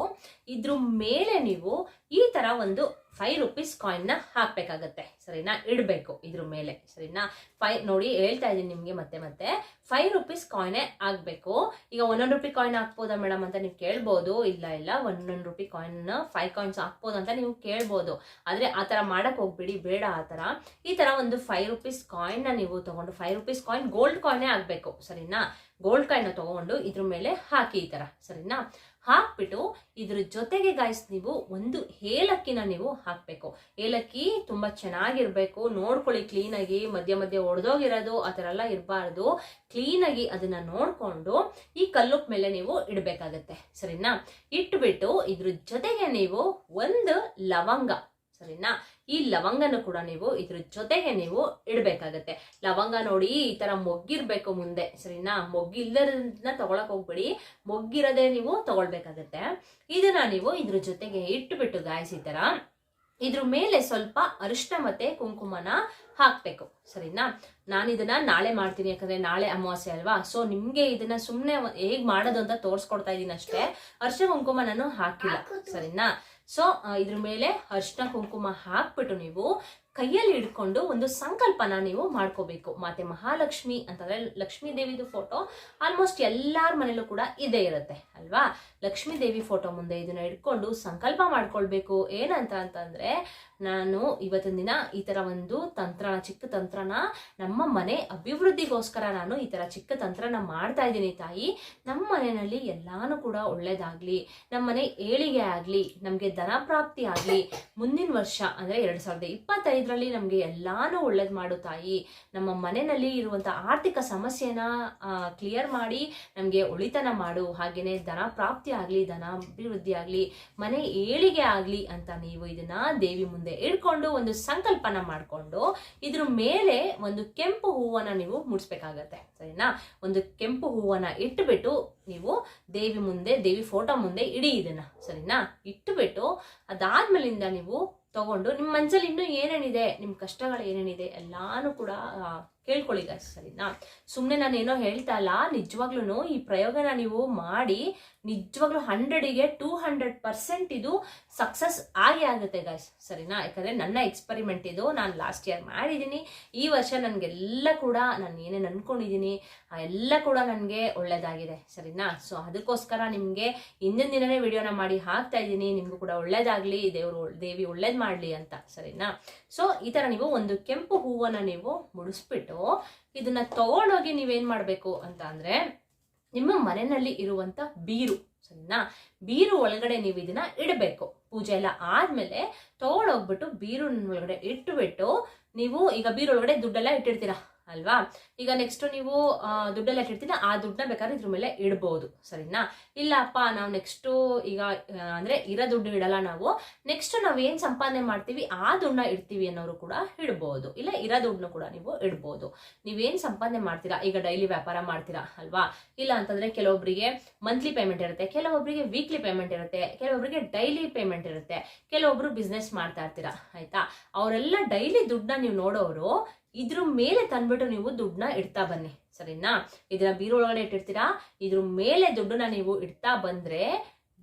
ಇದ್ರ ಮೇಲೆ ನೀವು ಈ ತರ ಒಂದು ಫೈವ್ ರುಪೀಸ್ ಕಾಯಿನ್ನ ಹಾಕ್ಬೇಕಾಗತ್ತೆ, ಸರಿನಾ? ಇಡಬೇಕು ಇದ್ರ ಮೇಲೆ, ಸರಿನಾ? ಫೈ ನೋಡಿ ಹೇಳ್ತಾ ಇದ್ದೀನಿ ನಿಮ್ಗೆ ಮತ್ತೆ ಮತ್ತೆ ಫೈವ್ ರುಪೀಸ್ ಕಾಯಿನೇ ಆಗ್ಬೇಕು ಈಗ ಒಂದೊಂದು ರುಪಿ ಕಾಯಿನ್ ಹಾಕ್ಬೋದಾ ಮೇಡಮ್ ಅಂತ ನೀವು ಕೇಳ್ಬೋದು, ಇಲ್ಲ ಇಲ್ಲ, ಒಂದೊಂದು ರುಪಿ ಕಾಯಿನ್ ಫೈವ್ ಕಾಯಿನ್ಸ್ ಹಾಕ್ಬೋದು ಅಂತ ನೀವು ಕೇಳ್ಬೋದು. ಆದ್ರೆ ಆ ತರ ಮಾಡಕ್ ಹೋಗ್ಬಿಡಿ, ಬೇಡ ಆ ತರ. ಈ ತರ ಒಂದು ಫೈವ್ ರುಪೀಸ್ ಕಾಯಿನ್ ನ ನೀವು ತಗೊಂಡು ಫೈವ್ ರುಪೀಸ್ ಕಾಯಿನ್ ಗೋಲ್ಡ್ ಕಾಯಿನೇ ಆಗಬೇಕು, ಸರಿನಾ? ಗೋಲ್ಡ್ ಕಾಯ್ನ ತಗೊಂಡು ಇದ್ರ ಮೇಲೆ ಹಾಕಿ ಈ ತರ, ಸರಿನಾ? ಹಾಕ್ಬಿಟ್ಟು ಇದ್ರ ಜೊತೆಗೆ ಗಾಯ್ಸ್ ನೀವು ಒಂದು ಏಲಕ್ಕಿನ ನೀವು ಹಾಕಬೇಕು. ಏಲಕ್ಕಿ ತುಂಬಾ ಚೆನ್ನಾಗಿರಬೇಕು, ನೋಡ್ಕೊಳ್ಳಿ ಕ್ಲೀನಾಗಿ ಮಧ್ಯ ಮಧ್ಯೆ ಒಡೆದೋಗಿರೋದು, ಆ ಥರ ಎಲ್ಲ ಇರಬಾರ್ದು. ಕ್ಲೀನಾಗಿ ಅದನ್ನ ನೋಡ್ಕೊಂಡು ಈ ಕಲ್ಲುಪ್ ಮೇಲೆ ನೀವು ಇಡಬೇಕಾಗತ್ತೆ, ಸರಿನಾ? ಇಟ್ಬಿಟ್ಟು ಇದ್ರ ಜೊತೆಗೆ ನೀವು ಒಂದು ಲವಂಗ ಸರಿನಾ? ಈ ಲವಂಗನ ಕೂಡ ನೀವು ಇದ್ರ ಜೊತೆಗೆ ನೀವು ಇಡಬೇಕಾಗತ್ತೆ. ಲವಂಗ ನೋಡಿ ಈ ತರ ಮೊಗ್ಗಿರ್ಬೇಕು ಮುಂದೆ, ಸರಿನಾ? ಮೊಗ್ಗಿಲ್ಲದನ್ನ ತಗೊಳಕ್ ಹೋಗ್ಬೇಡಿ. ಮೊಗ್ಗಿರದೆ ನೀವು ತಗೊಳ್ಬೇಕಾಗತ್ತೆ. ಇದನ್ನ ನೀವು ಇದ್ರ ಜೊತೆಗೆ ಇಟ್ಟುಬಿಟ್ಟು ಗಾಯಿಸಿ ತರ ಇದ್ರ ಮೇಲೆ ಸ್ವಲ್ಪ ಅರಿಶಿನ ಮತ್ತೆ ಕುಂಕುಮನ ಹಾಕ್ಬೇಕು. ಸರಿನಾ? ನಾನು ಇದನ್ನ ನಾಳೆ ಮಾಡ್ತೀನಿ ಯಾಕಂದ್ರೆ ನಾಳೆ ಅಮಾವಾಸ್ಯೆ ಅಲ್ವಾ? ಸೊ ನಿಮ್ಗೆ ಇದನ್ನ ಸುಮ್ಮನೆ ಹೇಗ್ ಮಾಡೋದು ಅಂತ ತೋರ್ಸ್ಕೊಡ್ತಾ ಇದೀನಿ ಅಷ್ಟೇ. ಅರ್ಶಿಣ ಕುಂಕುಮ ನಾನು ಹಾಕಿಲ್ಲ. ಸರಿನಾ? ಸೊ ಇದ್ರ ಮೇಲೆ ಅರಿಶಿನ ಕುಂಕುಮ ಹಾಕ್ಬಿಟ್ಟು ನೀವು ಕೈಯಲ್ಲಿ ಹಿಡ್ಕೊಂಡು ಒಂದು ಸಂಕಲ್ಪನ ನೀವು ಮಾಡ್ಕೋಬೇಕು. ಮತ್ತೆ ಮಹಾಲಕ್ಷ್ಮಿ ಅಂತಂದ್ರೆ ಲಕ್ಷ್ಮೀ ದೇವಿದು ಫೋಟೋ ಆಲ್ಮೋಸ್ಟ್ ಎಲ್ಲಾರ ಮನೇಲೂ ಕೂಡ ಇದೇ ಇರುತ್ತೆ ಅಲ್ವಾ? ಲಕ್ಷ್ಮೀ ದೇವಿ ಫೋಟೋ ಮುಂದೆ ಇದನ್ನ ಇಟ್ಕೊಂಡು ಸಂಕಲ್ಪ ಮಾಡ್ಕೊಳ್ಬೇಕು. ಏನಂತ ಅಂತಂದ್ರೆ, ನಾನು ಇವತ್ತಿನ ದಿನ ಈ ತರ ಒಂದು ತಂತ್ರನ, ಚಿಕ್ಕ ತಂತ್ರನ ನಮ್ಮ ಮನೆ ಅಭಿವೃದ್ಧಿಗೋಸ್ಕರ ನಾನು ಈ ತರ ಚಿಕ್ಕ ತಂತ್ರನ ಮಾಡ್ತಾ ಇದ್ದೀನಿ ತಾಯಿ. ನಮ್ಮ ಮನೆಯಲ್ಲಿ ಎಲ್ಲಾನು ಕೂಡ ಒಳ್ಳೇದಾಗ್ಲಿ, ನಮ್ಮ ಮನೆ ಏಳಿಗೆ ಆಗ್ಲಿ, ನಮಗೆ ಧನ ಪ್ರಾಪ್ತಿ ಆಗ್ಲಿ, ಮುಂದಿನ ವರ್ಷ ಅಂದ್ರೆ ಎರಡ್ ಸಾವಿರದ ಇಪ್ಪತ್ತೈದರಲ್ಲಿ ನಮಗೆ ಎಲ್ಲಾನು ಒಳ್ಳೇದ್ ಮಾಡು ತಾಯಿ. ನಮ್ಮ ಮನೆಯಲ್ಲಿ ಇರುವಂತ ಆರ್ಥಿಕ ಸಮಸ್ಯೆನ ಕ್ಲಿಯರ್ ಮಾಡಿ ನಮಗೆ ಉಳಿತನ ಮಾಡು. ಹಾಗೇನೆ ಧನ ಪ್ರಾಪ್ತಿ ಆಗ್ಲಿ ಧನ ಅಭಿವೃದ್ಧಿ ಆಗ್ಲಿ, ಮನೆ ಏಳಿಗೆ ಆಗಲಿ ಅಂತ ನೀವು ಇದನ್ನ ದೇವಿ ಮುಂದೆ ಇಡ್ಕೊಂಡು ಒಂದು ಸಂಕಲ್ಪನ ಮಾಡಿಕೊಂಡು ಇದ್ರ ಮೇಲೆ ಒಂದು ಕೆಂಪು ಹೂವನ್ನ ನೀವು ಮುಡಿಸ್ಬೇಕಾಗತ್ತೆ, ಸರಿನಾ? ಒಂದು ಕೆಂಪು ಹೂವನ್ನ ಇಟ್ಟುಬಿಟ್ಟು ನೀವು ದೇವಿ ಮುಂದೆ, ದೇವಿ ಫೋಟೋ ಮುಂದೆ ಇಡಿ ಇದನ್ನ, ಸರಿನಾ? ಇಟ್ಟುಬಿಟ್ಟು ಅದಾದ್ಮೇಲಿಂದ ನೀವು ತಗೊಂಡು ನಿಮ್ಮ ಮನಸ್ಸಲ್ಲಿ ಇನ್ನೂ ಏನೇನಿದೆ ನಿಮ್ಮ ಕಷ್ಟಗಳು ಏನೇನಿದೆ, ಎಲ್ಲಾನು ಕೂಡ ಕೇಳ್ಕೊಳ್ಳಿ ಸರಿನಾ? ಸುಮ್ಮನೆ ನಾನು ಏನೋ ಹೇಳ್ತಾ ಇಲ್ಲ ನಿಜವಾಗ್ಲೂ ಈ ಪ್ರಯೋಗನ ನೀವು ಮಾಡಿ ನಿಜವಾಗ್ಲೂ ಹಂಡ್ರೆಡಿಗೆ ಟೂ ಹಂಡ್ರೆಡ್ ಪರ್ಸೆಂಟ್ ಇದು ಸಕ್ಸಸ್ ಆಗೇ ಆಗುತ್ತೆ ಗಾಯ್ಸ್ ಸರಿನಾ? ಯಾಕಂದ್ರೆ ನನ್ನ ಎಕ್ಸ್ಪೆರಿಮೆಂಟ್ ಇದು, ನಾನು ಲಾಸ್ಟ್ ಇಯರ್ ಮಾಡಿದ್ದೀನಿ. ಈ ವರ್ಷ ನನಗೆಲ್ಲ ಕೂಡ ನಾನು ಏನೇನು ಅಂದ್ಕೊಂಡಿದ್ದೀನಿ ಎಲ್ಲ ಕೂಡ ನನಗೆ ಒಳ್ಳೇದಾಗಿದೆ ಸರಿನಾ? ಸೊ ಅದಕ್ಕೋಸ್ಕರ ನಿಮಗೆ ಹಿಂದಿನ ದಿನನೇ ವಿಡಿಯೋನ ಮಾಡಿ ಹಾಕ್ತಾ ಇದ್ದೀನಿ. ನಿಮಗೂ ಕೂಡ ಒಳ್ಳೇದಾಗ್ಲಿ, ದೇವರು ದೇವಿ ಒಳ್ಳೇದು ಮಾಡಲಿ ಅಂತ ಸರಿನಾ? ಸೊ ಈ ತರ ನೀವು ಒಂದು ಕೆಂಪು ಹೂವನ್ನ ನೀವು ಮುಡಿಸ್ಬಿಟ್ಟು ಇದನ್ನ ತಗೊಂಡೋಗಿ ನೀವೇನ್ ಮಾಡ್ಬೇಕು ಅಂತ ಅಂದ್ರೆ ನಿಮ್ಮ ಮನೆಯಲ್ಲಿ ಇರುವಂತ ಬೀರು, ಸರಿನಾ? ಬೀರು ಒಳಗಡೆ ನೀವು ಇದನ್ನ ಇಡಬೇಕು. ಪೂಜೆ ಎಲ್ಲ ಆದ್ಮೇಲೆ ತಗೊಂಡೋಗ್ಬಿಟ್ಟು ಬೀರು ಒಳಗಡೆ ಇಟ್ಬಿಟ್ಟು ನೀವು ಈಗ ಬೀರು ಒಳಗಡೆ ದುಡ್ಡೆಲ್ಲ ಇಟ್ಟಿರ್ತೀರಾ? ಅಲ್ವಾ? ಈಗ ನೆಕ್ಸ್ಟ್ ನೀವು ದುಡ್ಡೆಲ್ಲ ಇಟ್ಟಿರ್ತೀರ ಆ ದುಡ್ಡನ್ನ ಬೇಕಾದ್ರೆ ಇದ್ರ ಮೇಲೆ ಇಡ್ಬೋದು, ಸರಿನಾ? ಇಲ್ಲಪ್ಪ, ನಾವು ನೆಕ್ಸ್ಟ್ ಈಗ ಅಂದ್ರೆ ಇರೋ ದುಡ್ಡು ಇಡಲ್ಲ ನಾವು. ನೆಕ್ಸ್ಟ್ ನಾವು ಏನ್ ಸಂಪಾದನೆ ಮಾಡ್ತೀವಿ? ಆ ದುಡ್ಡನ್ನ ಇಡ್ತೀವಿ ಅನ್ನೋರು ಕೂಡ ಇಡ್ಬೋದು. ಇಲ್ಲ, ಇರೋ ದುಡ್ಡನ್ನ ಕೂಡ ನೀವು ಇಡ್ಬೋದು. ನೀವೇನ್ ಸಂಪಾದನೆ ಮಾಡ್ತೀರಾ? ಈಗ ಡೈಲಿ ವ್ಯಾಪಾರ ಮಾಡ್ತೀರಾ, ಅಲ್ವಾ? ಇಲ್ಲ ಅಂತಂದ್ರೆ ಕೆಲವೊಬ್ಬರಿಗೆ ಮಂತ್ಲಿ ಪೇಮೆಂಟ್ ಇರುತ್ತೆ ಕೆಲವೊಬ್ಬರಿಗೆ ವೀಕ್ಲಿ ಪೇಮೆಂಟ್ ಇರುತ್ತೆ ಕೆಲವೊಬ್ಬರಿಗೆ ಡೈಲಿ ಪೇಮೆಂಟ್ ಇರುತ್ತೆ, ಕೆಲವೊಬ್ರು ಬಿಸ್ನೆಸ್ ಮಾಡ್ತಾ ಇರ್ತೀರಾ, ಆಯ್ತಾ? ಅವರೆಲ್ಲ ಡೈಲಿ ದುಡ್ಡನ್ನ ನೀವು ನೋಡೋರು ಇದ್ರ ಮೇಲೆ ತಂದ್ಬಿಟ್ಟು ನೀವು ದುಡ್ಡನ್ನ ಇಡ್ತಾ ಬನ್ನಿ. ಸರಿನಾ? ಇದನ್ನ ಬೀರು ಒಳಗಡೆ ಇಟ್ಟಿರ್ತೀರಾ? ಇದ್ರ ಮೇಲೆ ದುಡ್ಡನ್ನ ನೀವು ಇಡ್ತಾ ಬಂದ್ರೆ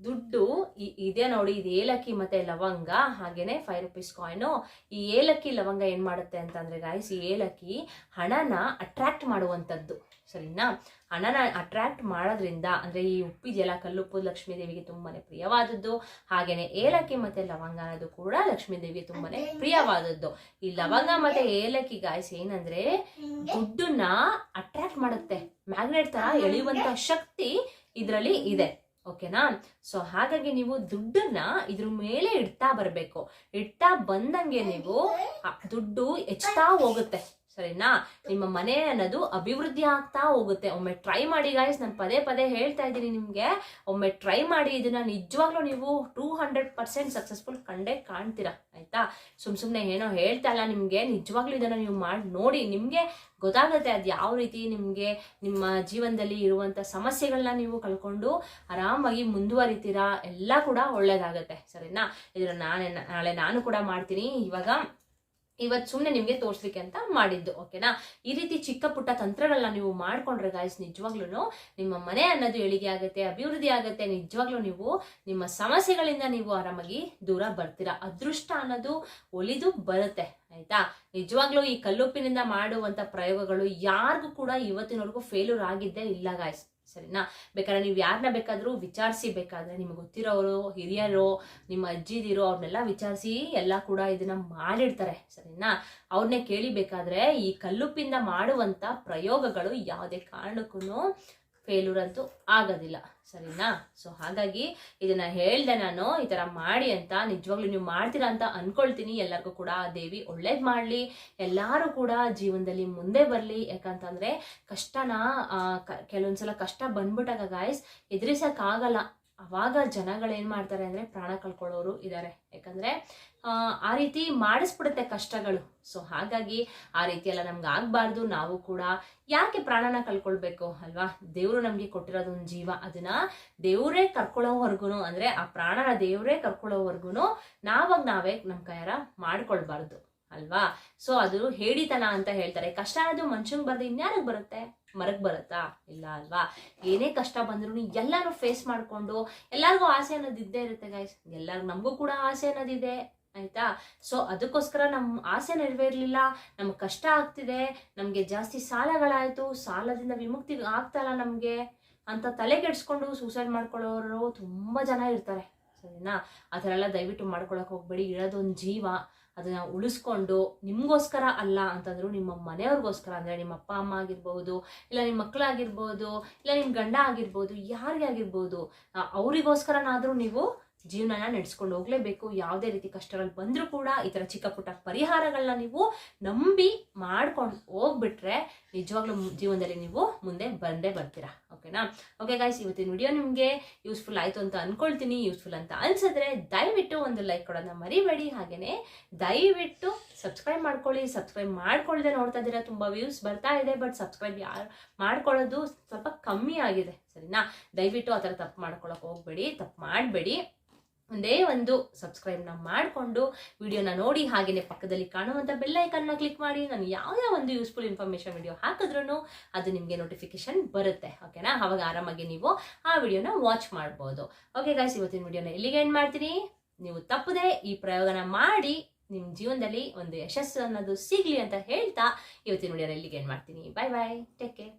ದುಡ್ಡು ಇದೆ ನೋಡಿ ಇದು ಏಲಕ್ಕಿ ಮತ್ತೆ ಲವಂಗ ಹಾಗೇನೆ ಫೈವ್ ರುಪೀಸ್ ಕಾಯಿನು ಈ ಏಲಕ್ಕಿ ಲವಂಗ ಏನ್ ಮಾಡುತ್ತೆ ಅಂತಂದ್ರೆ ಗಾಯ್ಸ್ ಈ ಏಲಕ್ಕಿ ಹಣನ ಅಟ್ರಾಕ್ಟ್ ಮಾಡುವಂಥದ್ದು. ಸರಿನಾ? ಹಣನ ಅಟ್ರಾಕ್ಟ್ ಮಾಡೋದ್ರಿಂದ ಅಂದ್ರೆ ಈ ಉಪ್ಪಿದೆಯಲ್ಲ ಕಲ್ಲುಪ್ಪು ಲಕ್ಷ್ಮೀ ದೇವಿಗೆ ತುಂಬಾನೇ ಪ್ರಿಯವಾದದ್ದು. ಹಾಗೇನೆ ಏಲಕ್ಕಿ ಮತ್ತೆ ಲವಂಗ ಅನ್ನೋದು ಕೂಡ ಲಕ್ಷ್ಮೀ ದೇವಿಗೆ ತುಂಬಾನೇ ಪ್ರಿಯವಾದದ್ದು. ಈ ಲವಂಗ ಮತ್ತೆ ಏಲಕ್ಕಿ ಗಾಯ್ಸ್ ಏನಂದ್ರೆ ದುಡ್ಡನ್ನ ಅಟ್ರಾಕ್ಟ್ ಮಾಡುತ್ತೆ. ಮ್ಯಾಗ್ನೆಟ್ ತರ ಎಳೆಯುವಂತ ಶಕ್ತಿ ಇದರಲ್ಲಿ ಇದೆ. ಓಕೆನಾ? ಸೊ ಹಾಗಾಗಿ ನೀವು ದುಡ್ಡನ್ನ ಇದ್ರ ಮೇಲೆ ಇಡ್ತಾ ಬರಬೇಕು. ಇಡ್ತಾ ಬಂದಂಗೆ ನೀವು ದುಡ್ಡು ಹೆಚ್ಚುತ್ತಾ ಹೋಗುತ್ತೆ. ಸರಿನಾ? ನಿಮ್ಮ ಮನೆ ಅನ್ನೋದು ಅಭಿವೃದ್ಧಿ ಆಗ್ತಾ ಹೋಗುತ್ತೆ. ಒಮ್ಮೆ ಟ್ರೈ ಮಾಡಿ ಗಾಯ್ಸ್ ನಾನು ಪದೇ ಪದೇ ಹೇಳ್ತಾ ಇದ್ದೀನಿ ನಿಮಗೆ. ಒಮ್ಮೆ ಟ್ರೈ ಮಾಡಿ ಇದನ್ನ ನಿಜವಾಗ್ಲೂ ನೀವು ಟೂ ಹಂಡ್ರೆಡ್ ಪರ್ಸೆಂಟ್ ಸಕ್ಸಸ್ಫುಲ್ ಕಂಡೇ ಕಾಣ್ತೀರಾ, ಆಯ್ತಾ? ಸುಮ್ ಸುಮ್ಮನೆ ಏನೋ ಹೇಳ್ತಾ ಇಲ್ಲ ನಿಮಗೆ. ನಿಜವಾಗ್ಲೂ ಇದನ್ನ ನೀವು ಮಾಡಿ ನೋಡಿ. ನಿಮ್ಗೆ ಗೊತ್ತಾಗುತ್ತೆ ಅದು ಯಾವ ರೀತಿ ನಿಮಗೆ ನಿಮ್ಮ ಜೀವನದಲ್ಲಿ ಇರುವಂತ ಸಮಸ್ಯೆಗಳನ್ನ ನೀವು ಕಳ್ಕೊಂಡು ಆರಾಮಾಗಿ ಮುಂದುವರಿತೀರಾ, ಎಲ್ಲ ಕೂಡ ಒಳ್ಳೇದಾಗತ್ತೆ, ಸರಿನಾ? ಇದನ್ನ ನಾಳೆ ನಾಳೆ ನಾನು ಕೂಡ ಮಾಡ್ತೀನಿ. ಇವಾಗ ಇವತ್ತು ಸುಮ್ಮನೆ ನಿಮಗೆ ತೋರಿಸ್ಲಿಕ್ಕೆ ಅಂತ ಮಾಡಿದ್ದು, ಓಕೆನಾ? ಈ ರೀತಿ ಚಿಕ್ಕ ಪುಟ್ಟ ತಂತ್ರಗಳನ್ನ ನೀವು ಮಾಡ್ಕೊಂಡ್ರೆ ಗಾಯ್ಸ್ ನಿಜವಾಗ್ಲೂ ನಿಮ್ಮ ಮನೆ ಅನ್ನೋದು ಎಳಿಗೆ ಆಗುತ್ತೆ, ಅಭಿವೃದ್ಧಿ ಆಗುತ್ತೆ, ನಿಜವಾಗ್ಲೂ ನೀವು ನಿಮ್ಮ ಸಮಸ್ಯೆಗಳಿಂದ ನೀವು ಆರಾಮಾಗಿ ದೂರ ಬರ್ತೀರಾ. ಅದೃಷ್ಟ ಅನ್ನೋದು ಒಲಿದು ಬರುತ್ತೆ, ಆಯ್ತಾ? ನಿಜವಾಗ್ಲೂ ಈ ಕಲ್ಲುಪ್ಪಿನಿಂದ ಮಾಡುವಂತ ಪ್ರಯೋಗಗಳು ಯಾರಿಗೂ ಕೂಡ ಇವತ್ತಿನವರೆಗೂ ಫೇಲ್ಯೂರ್ ಆಗಿದ್ದೇ ಇಲ್ಲ ಗಾಯ್ಸ್ ಸರಿನಾ? ಬೇಕಾದ್ರೆ ನೀವು ಯಾರನ್ನ ಬೇಕಾದರೂ ವಿಚಾರಿಸಿ ಬೇಕಾದ್ರೆ ನಿಮ್ಗೆ ಗೊತ್ತಿರೋರು, ಹಿರಿಯರು, ನಿಮ್ಮ ಅಜ್ಜಿದಿರೋ ಅವ್ರನ್ನೆಲ್ಲ ವಿಚಾರಿಸಿ ಎಲ್ಲ ಕೂಡ ಇದನ್ನ ಮಾಡಿರ್ತಾರೆ ಸರಿನಾ? ಅವ್ರನ್ನೇ ಕೇಳಿಬೇಕಾದ್ರೆ ಈ ಕಲ್ಲುಪ್ಪಿಂದ ಮಾಡುವಂಥ ಪ್ರಯೋಗಗಳು ಯಾವುದೇ ಕಾರಣಕ್ಕೂ ಫೇಲ್ಯೂರ್ ಅಂತೂ ಆಗೋದಿಲ್ಲ. ಸರಿನಾ? ಸೊ ಹಾಗಾಗಿ ಇದನ್ನ ಹೇಳ್ದೆ ನಾನು, ಈ ತರ ಮಾಡಿ ಅಂತ, ನಿಜವಾಗ್ಲೂ ನೀವು ಮಾಡ್ತೀರಾ ಅಂತ ಅನ್ಕೊಳ್ತೀನಿ. ಎಲ್ಲರಿಗೂ ಕೂಡ ಆ ದೇವಿ ಒಳ್ಳೇದ್ ಮಾಡ್ಲಿ. ಎಲ್ಲಾರು ಕೂಡ ಜೀವನದಲ್ಲಿ ಮುಂದೆ ಬರ್ಲಿ. ಯಾಕಂತಂದ್ರೆ ಕಷ್ಟನ ಕೆಲವೊಂದ್ಸಲ ಕಷ್ಟ ಬಂದ್ಬಿಟ್ಟಾಗ ಗಾಯ್ಸ್ ಎದುರಿಸಕ್ ಆಗಲ್ಲ ಅವಾಗ ಜನಗಳು ಏನ್ ಮಾಡ್ತಾರೆ ಅಂದ್ರೆ ಪ್ರಾಣ ಕಳ್ಕೊಳ್ಳೋರು ಇದಾರೆ. ಯಾಕಂದ್ರೆ ಆ, ರೀತಿ ಮಾಡಿಸ್ಬಿಡುತ್ತೆ ಕಷ್ಟಗಳು. ಸೊ ಹಾಗಾಗಿ ಆ ರೀತಿ ಎಲ್ಲ ನಮ್ಗೆ ಆಗ್ಬಾರ್ದು. ನಾವು ಕೂಡ ಯಾಕೆ ಪ್ರಾಣನ ಕಳ್ಕೊಳ್ಬೇಕು ಅಲ್ವಾ? ದೇವರು ನಮಗೆ ಕೊಟ್ಟಿರೋದು ಒಂದು ಜೀವ. ಅದನ್ನ ದೇವರೇ ಕರ್ಕೊಳ್ಳೋವರೆಗೂ ಅಂದ್ರೆ ಆ ಪ್ರಾಣನ ದೇವರೇ ಕರ್ಕೊಳ್ಳೋವರೆಗೂ ನಾವಾಗ ನಾವೇ ನಮ್ಮ ಕೈಯಾರ ಮಾಡ್ಕೊಳ್ಬಾರ್ದು ಅಲ್ವಾ? ಸೊ ಅದು ಹೇಳಿತನ ಅಂತ ಹೇಳ್ತಾರೆ. ಕಷ್ಟ ಅನ್ನೋದು ಮನುಷ್ಯಂಗ್ ಬರ್ದು ಇನ್ಯಾರಿಗೆ ಬರುತ್ತೆ? ಮರಕ್ ಬರುತ್ತಾ? ಇಲ್ಲ ಅಲ್ವಾ? ಏನೇ ಕಷ್ಟ ಬಂದ್ರು ಎಲ್ಲರೂ ಫೇಸ್ ಮಾಡ್ಕೊಂಡು ಎಲ್ಲರಿಗೂ ಆಸೆ ಅನ್ನೋದು ಇದ್ದೇ ಇರುತ್ತೆ ಗೈಸ್ ಎಲ್ಲಾರ್ಗು ನಮಗೂ ಕೂಡ ಆಸೆ ಅನ್ನೋದಿದೆ ಆಯ್ತಾ? ಸೊ ಅದಕ್ಕೋಸ್ಕರ ನಮ್ಮ ಆಸೆ ನೆರವೇರಲಿಲ್ಲ, ನಮ್ಗೆ ಕಷ್ಟ ಆಗ್ತಿದೆ, ನಮಗೆ ಜಾಸ್ತಿ ಸಾಲಗಳಾಯಿತು, ಸಾಲದಿಂದ ವಿಮುಕ್ತಿ ಆಗ್ತಲ್ಲ ನಮಗೆ ಅಂತ ತಲೆ ಕೆಡ್ಸ್ಕೊಂಡು ಸೂಸೈಡ್ ಮಾಡ್ಕೊಳ್ಳೋರು ತುಂಬಾ ಜನ ಇರ್ತಾರೆ, ಸರಿನಾ? ಆ ಥರ ಎಲ್ಲ ದಯವಿಟ್ಟು ಮಾಡ್ಕೊಳಕ್ ಹೋಗ್ಬೇಡಿ, ಇರೋದೊಂದು ಜೀವ, ಅದನ್ನ ಉಳಿಸ್ಕೊಂಡು ನಿಮಗೋಸ್ಕರ ಅಲ್ಲ ಅಂತಂದ್ರು ನಿಮ್ಮ ಮನೆಯವ್ರಿಗೋಸ್ಕರ, ಅಂದ್ರೆ ನಿಮ್ಮ ಅಪ್ಪ, ಅಮ್ಮ ಆಗಿರ್ಬೋದು, ಇಲ್ಲ ನಿಮ್ಮ ಮಕ್ಕಳಾಗಿರ್ಬೋದು ಇಲ್ಲ ನಿಮ್ಮ ಗಂಡ ಆಗಿರ್ಬೋದು, ಯಾರಿಗೆ ಆಗಿರ್ಬೋದು ಅವರಿಗೋಸ್ಕರನಾದರೂ ನೀವು ಜೀವನನ ನಡೆಸ್ಕೊಂಡು ಹೋಗ್ಲೇಬೇಕು. ಯಾವುದೇ ರೀತಿ ಕಷ್ಟಗಳು ಬಂದರೂ ಕೂಡ ಈ ಥರ ಚಿಕ್ಕ ಪುಟ್ಟ ಪರಿಹಾರಗಳನ್ನ ನೀವು ನಂಬಿ ಮಾಡ್ಕೊಂಡು ಹೋಗ್ಬಿಟ್ರೆ ನಿಜವಾಗ್ಲೂ ಜೀವನದಲ್ಲಿ ನೀವು ಮುಂದೆ ಬಂದೇ ಬರ್ತೀರಾ. ಓಕೆನಾ? ಓಕೆ ಗಾಯ್ಸ್ ಇವತ್ತಿನ ವಿಡಿಯೋ ನಿಮಗೆ ಯೂಸ್ಫುಲ್ ಆಯಿತು ಅಂತ ಅನ್ಕೊಳ್ತೀನಿ. ಯೂಸ್ಫುಲ್ ಅಂತ ಅನ್ಸಿದ್ರೆ ದಯವಿಟ್ಟು ಒಂದು ಲೈಕ್ ಕೊಡೋದನ್ನ ಮರಿಬೇಡಿ. ಹಾಗೇನೆ ದಯವಿಟ್ಟು ಸಬ್ಸ್ಕ್ರೈಬ್ ಮಾಡ್ಕೊಳ್ಳಿ. ಸಬ್ಸ್ಕ್ರೈಬ್ ಮಾಡ್ಕೊಳ್ಳದೆ ನೋಡ್ತಾ ಇದ್ದೀರಾ, ತುಂಬ ವ್ಯೂಸ್ ಬರ್ತಾ ಇದೆ ಬಟ್ ಸಬ್ಸ್ಕ್ರೈಬ್ ಯಾರು ಮಾಡ್ಕೊಳ್ಳೋದು ಸ್ವಲ್ಪ ಕಮ್ಮಿ ಆಗಿದೆ. ಸರಿನಾ? ದಯವಿಟ್ಟು ಆ ಥರ ತಪ್ಪು ಮಾಡ್ಕೊಳಕ್ಕೆ ಹೋಗ್ಬೇಡಿ. ತಪ್ಪು ಮಾಡಬೇಡಿ. ಒಂದೇ ಒಂದು ಸಬ್ಸ್ಕ್ರೈಬ್ನ ಮಾಡಿಕೊಂಡು ವಿಡಿಯೋನ ನೋಡಿ ಹಾಗೆಯೇ ಪಕ್ಕದಲ್ಲಿ ಕಾಣುವಂಥ ಬೆಲ್ನ ಕ್ಲಿಕ್ ಮಾಡಿ. ನಾನು ಯಾವ್ಯಾವ ಒಂದು ಯೂಸ್ಫುಲ್ ಇನ್ಫಾರ್ಮೇಷನ್ ವಿಡಿಯೋ ಹಾಕಿದ್ರೂ ಅದು ನಿಮಗೆ ನೋಟಿಫಿಕೇಶನ್ ಬರುತ್ತೆ ಓಕೆನಾ ಅವಾಗ ಆರಾಮಾಗಿ ನೀವು ಆ ವಿಡಿಯೋನ ವಾಚ್ ಮಾಡ್ಬೋದು. ಓಕೆ ಗಾಯ್ಸ್ ಇವತ್ತಿನ ವಿಡಿಯೋನ ಎಲ್ಲಿಗೆ ಎಂಡ್ ಮಾಡ್ತೀನಿ. ನೀವು ತಪ್ಪದೆ ಈ ಪ್ರಯೋಗನ ಮಾಡಿ ನಿಮ್ಮ ಜೀವನದಲ್ಲಿ ಒಂದು ಯಶಸ್ಸು ಅನ್ನೋದು ಸಿಗ್ಲಿ ಅಂತ ಹೇಳ್ತಾ ಇವತ್ತಿನ ವಿಡಿಯೋನ ಇಲ್ಲಿಗೆ ಎಂಡ್ ಮಾಡ್ತೀನಿ. Bye bye take care.